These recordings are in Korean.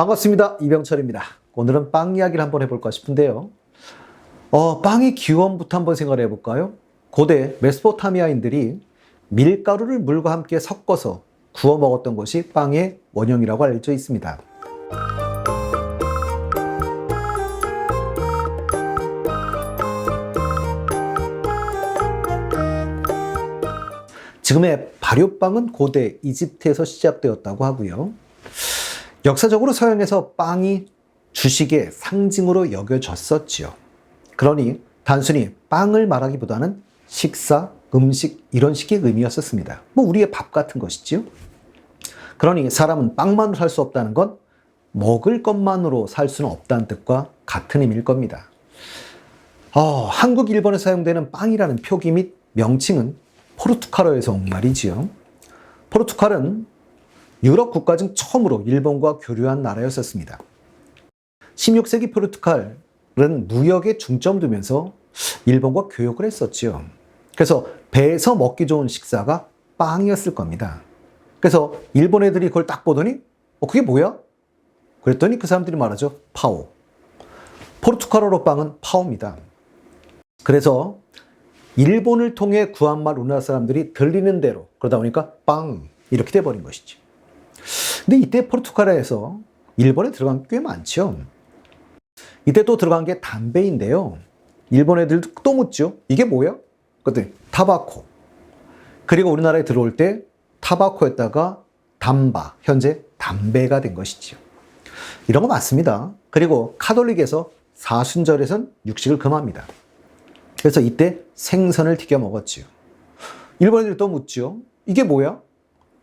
반갑습니다. 이병철입니다. 오늘은 빵 이야기를 한번 해볼까 싶은데요. 어, 빵의 기원부터 한번 생각을 해볼까요? 고대 메소포타미아인들이 밀가루를 물과 함께 섞어서 구워 먹었던 것이 빵의 원형이라고 알려져 있습니다. 지금의 발효빵은 고대 이집트에서 시작되었다고 하고요. 역사적으로 서양에서 빵이 주식의 상징으로 여겨졌었지요. 그러니 단순히 빵을 말하기보다는 식사, 음식 이런 식의 의미였었습니다. 뭐 우리의 밥 같은 것이지요. 그러니 사람은 빵만으로 살 수 없다는 건 먹을 것만으로 살 수는 없다는 뜻과 같은 의미일 겁니다. 어, 한국, 일본에 사용되는 빵이라는 표기 및 명칭은 포르투갈어에서 온 말이지요. 포르투갈은 유럽 국가 중 처음으로 일본과 교류한 나라였었습니다. 16세기 포르투갈은 무역에 중점 두면서 일본과 교역을 했었지요. 그래서 배에서 먹기 좋은 식사가 빵이었을 겁니다. 그래서 일본 애들이 그걸 딱 보더니 어 그게 뭐야? 그랬더니 그 사람들이 말하죠. 파오. 포르투갈어로 빵은 파오입니다. 그래서 일본을 통해 구한말 우리나라 사람들이 들리는 대로 그러다 보니까 빵 이렇게 돼버린 것이죠. 근데 이때 포르투갈에서 일본에 들어간 게 꽤 많죠. 이때 또 들어간 게 담배인데요. 일본 애들도 또 묻죠. 이게 뭐야? 그랬더니 타바코. 그리고 우리나라에 들어올 때 타바코였다가 담바, 현재 담배가 된 것이죠. 이런 거 맞습니다. 그리고 카톨릭에서 사순절에선 육식을 금합니다. 그래서 이때 생선을 튀겨 먹었지요. 일본인들이 또 묻죠. 이게 뭐야?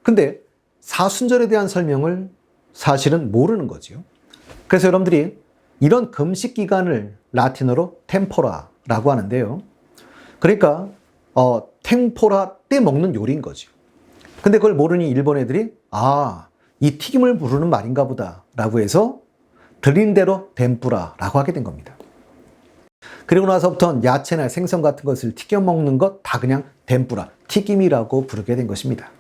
근데 사순절에 대한 설명을 사실은 모르는 거지요. 그래서 여러분들이 이런 금식 기간을 라틴어로 템포라라고 하는데요. 그러니까 어, 템포라 때 먹는 요리인 거죠. 근데 그걸 모르니 일본 애들이 아, 이 튀김을 부르는 말인가 보다라고 해서 들린 대로 덴뿌라라고 하게 된 겁니다. 그리고 나서부터는 야채나 생선 같은 것을 튀겨 먹는 것 다 그냥 덴뿌라, 튀김이라고 부르게 된 것입니다.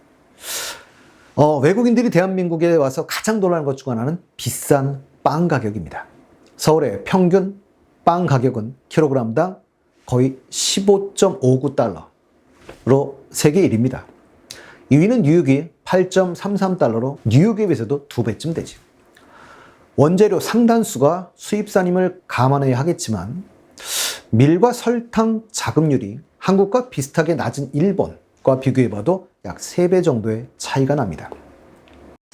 어, 외국인들이 대한민국에 와서 가장 놀라는 것 중 하나는 비싼 빵 가격입니다. 서울의 평균 빵 가격은 킬로그램당 거의 15.59달러로 세계 1위입니다. 2위는 뉴욕이 8.33달러로 뉴욕에 비해서도 두 배쯤 되죠. 원재료 상단수가 수입산임을 감안해야 하겠지만 밀과 설탕 자급률이 한국과 비슷하게 낮은 일본 과 비교해봐도 약 3배 정도의 차이가 납니다.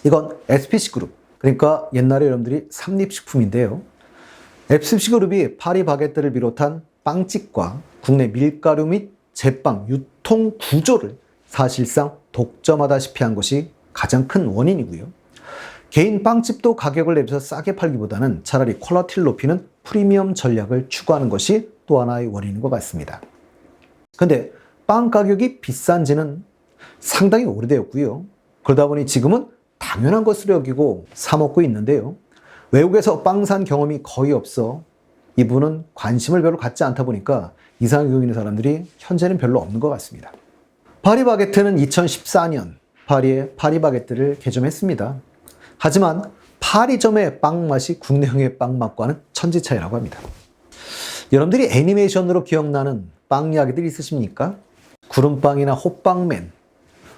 이건 SPC 그룹, 그러니까 옛날에 여러분들이 삼립식품인데요. SPC 그룹이 파리 바게트를 비롯한 빵집과 국내 밀가루 및 제빵 유통 구조를 사실상 독점하다시피 한 것이 가장 큰 원인이고요. 개인 빵집도 가격을 내면서 싸게 팔기보다는 차라리 퀄리티를 높이는 프리미엄 전략을 추구하는 것이 또 하나의 원인인 것 같습니다. 근데 빵 가격이 비싼 지는 상당히 오래되었고요. 그러다 보니 지금은 당연한 것으로 여기고 사먹고 있는데요. 외국에서 빵 산 경험이 거의 없어 이분은 관심을 별로 갖지 않다 보니까 이상하게 여기는 사람들이 현재는 별로 없는 것 같습니다. 파리바게트는 2014년 파리에 파리바게트를 개점했습니다. 하지만 파리점의 빵 맛이 국내형의 빵 맛과는 천지 차이라고 합니다. 여러분들이 애니메이션으로 기억나는 빵 이야기들 있으십니까? 구름빵이나 호빵맨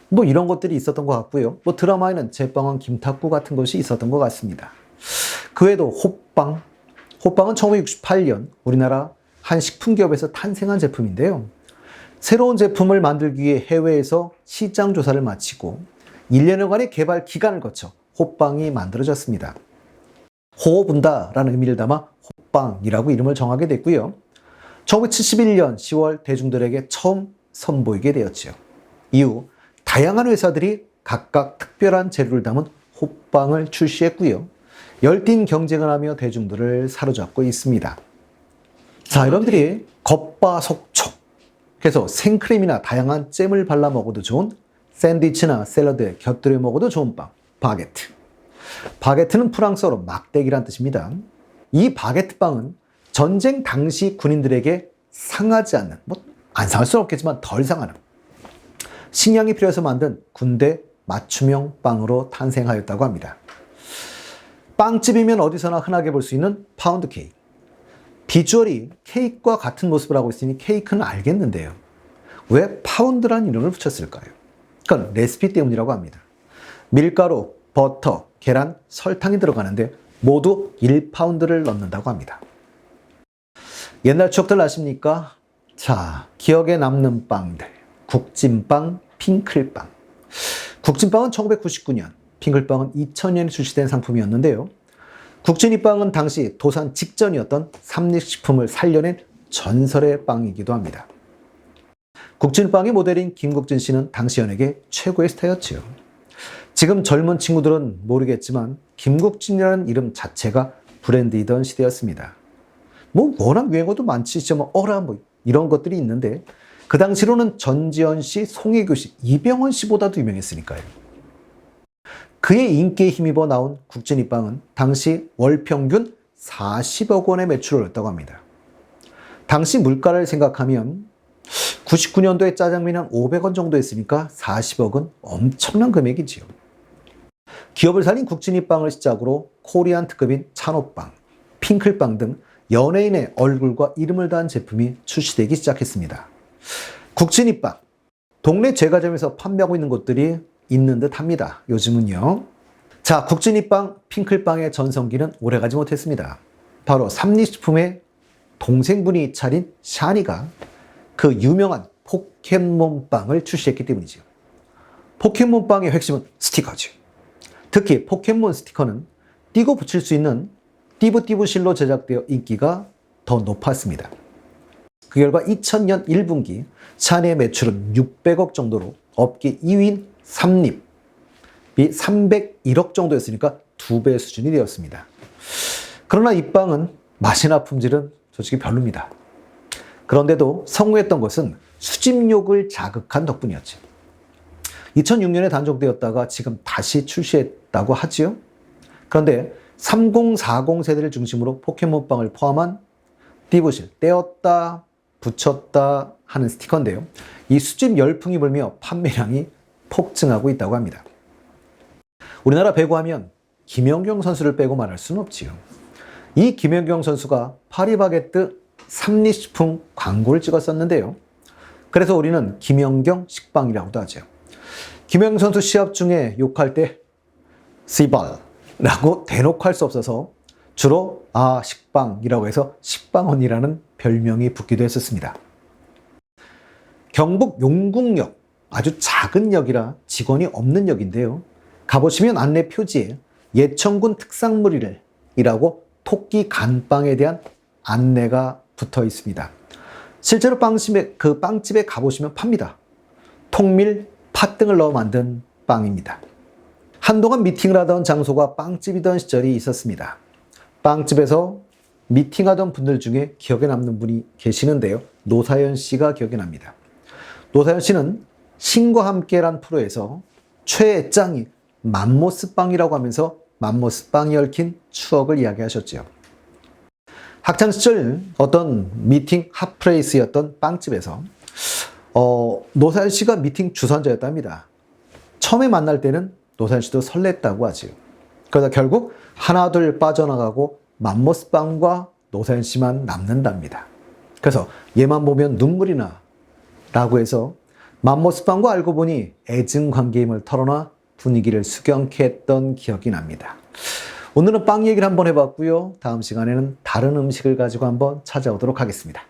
뭐 이런 것들이 있었던 것 같고요. 뭐 드라마에는 제빵왕 김탁구 같은 것이 있었던 것 같습니다. 그 외에도 호빵, 호빵은 1968년 우리나라 한 식품기업에서 탄생한 제품인데요. 새로운 제품을 만들기 위해 해외에서 시장 조사를 마치고 1년여간의 개발 기간을 거쳐 호빵이 만들어졌습니다. 호분다라는 의미를 담아 호빵이라고 이름을 정하게 됐고요. 1971년 10월 대중들에게 처음 선보이게 되었죠. 이후 다양한 회사들이 각각 특별한 재료를 담은 호빵을 출시했고요. 열띤 경쟁을 하며 대중들을 사로잡고 있습니다. 자, 여러분들이 겉바속촉. 그래서 생크림이나 다양한 잼을 발라 먹어도 좋은 샌드위치나 샐러드에 곁들여 먹어도 좋은 빵, 바게트. 바게트는 프랑스어로 막대기란 뜻입니다. 이 바게트 빵은 전쟁 당시 군인들에게 상하지 않는, 뭐, 안 상할 수는 없겠지만 덜 상하는 식량이 필요해서 만든 군대 맞춤형 빵으로 탄생하였다고 합니다. 빵집이면 어디서나 흔하게 볼 수 있는 파운드 케이크. 비주얼이 케이크와 같은 모습을 하고 있으니 케이크는 알겠는데요. 왜 파운드란 이름을 붙였을까요? 그건 레시피 때문이라고 합니다. 밀가루, 버터, 계란, 설탕이 들어가는데 모두 1파운드를 넣는다고 합니다. 옛날 추억들 아십니까? 자, 기억에 남는 빵들. 국진빵, 핑클빵. 국진빵은 1999년, 핑클빵은 2000년에 출시된 상품이었는데요. 국진이빵은 당시 도산 직전이었던 삼립식품을 살려낸 전설의 빵이기도 합니다. 국진빵의 모델인 김국진 씨는 당시 연예계 최고의 스타였지요. 지금 젊은 친구들은 모르겠지만 김국진이라는 이름 자체가 브랜드이던 시대였습니다. 뭐 워낙 유행어도 많지, 진짜 뭐 어라 뭐 이런 것들이 있는데 그 당시로는 전지현 씨, 송혜교 씨, 이병헌 씨보다도 유명했으니까요. 그의 인기에 힘입어 나온 국진이빵은 당시 월 평균 40억 원의 매출을 올렸다고 합니다. 당시 물가를 생각하면 99년도에 짜장면이 한 500원 정도 했으니까 40억은 엄청난 금액이지요. 기업을 살린 국진이빵을 시작으로 코리안 특급인 찬호빵, 핑클빵 등 연예인의 얼굴과 이름을 다한 제품이 출시되기 시작했습니다. 국진이빵, 동네 제과점에서 판매하고 있는 곳들이 있는 듯 합니다. 요즘은요. 자, 국진이빵, 핑클빵의 전성기는 오래가지 못했습니다. 바로 삼리식품의 동생분이 차린 샤니가 그 유명한 포켓몬빵을 출시했기 때문이죠. 포켓몬빵의 핵심은 스티커죠. 특히 포켓몬 스티커는 띄고 붙일 수 있는 띠부띠부 실로 제작되어 인기가 더 높았습니다. 그 결과 2000년 1분기 샤니의 매출은 600억 정도로 업계 2위인 삼립이 301억 정도였으니까 두 배 수준이 되었습니다. 그러나 이 빵은 맛이나 품질은 솔직히 별로입니다. 그런데도 성공했던 것은 수집욕을 자극한 덕분이었죠. 2006년에 단종되었다가 지금 다시 출시했다고 하지요. 그런데 3040 세대를 중심으로 포켓몬빵을 포함한 띠부실, 떼었다, 붙였다 하는 스티커인데요. 이 수집 열풍이 불며 판매량이 폭증하고 있다고 합니다. 우리나라 배구하면 김연경 선수를 빼고 말할 수는 없지요. 이 김연경 선수가 파리바게뜨 삼리식품 광고를 찍었었는데요. 그래서 우리는 김연경 식빵이라고도 하죠. 김연경 선수 시합 중에 욕할 때 씨발 라고 대놓고 할 수 없어서 주로 아 식빵이라고 해서 식빵언니라는 별명이 붙기도 했었습니다. 경북 용궁역 아주 작은 역이라 직원이 없는 역인데요. 가보시면 안내 표지에 예천군 특산물이라고 토끼 간빵에 대한 안내가 붙어 있습니다. 실제로 빵집에, 그 빵집에 가보시면 팝니다. 통밀, 팥 등을 넣어 만든 빵입니다. 한동안 미팅을 하던 장소가 빵집이던 시절이 있었습니다. 빵집에서 미팅하던 분들 중에 기억에 남는 분이 계시는데요. 노사연 씨가 기억에 납니다. 노사연 씨는 신과 함께란 프로에서 최애 짱이 맘모스빵이라고 하면서 맘모스빵이 얽힌 추억을 이야기하셨죠. 학창시절 어떤 미팅 핫플레이스였던 빵집에서 어, 노사연 씨가 미팅 주선자였답니다. 처음에 만날 때는 노사연 씨도 설렜다고 하지요. 그러다 결국 하나둘 빠져나가고 맘모스빵과 노사연 씨만 남는답니다. 그래서 얘만 보면 눈물이 나 라고 해서 맘모스빵과 알고 보니 애증 관계임을 털어놔 분위기를 수경케 했던 기억이 납니다. 오늘은 빵 얘기를 한번 해봤고요. 다음 시간에는 다른 음식을 가지고 한번 찾아오도록 하겠습니다.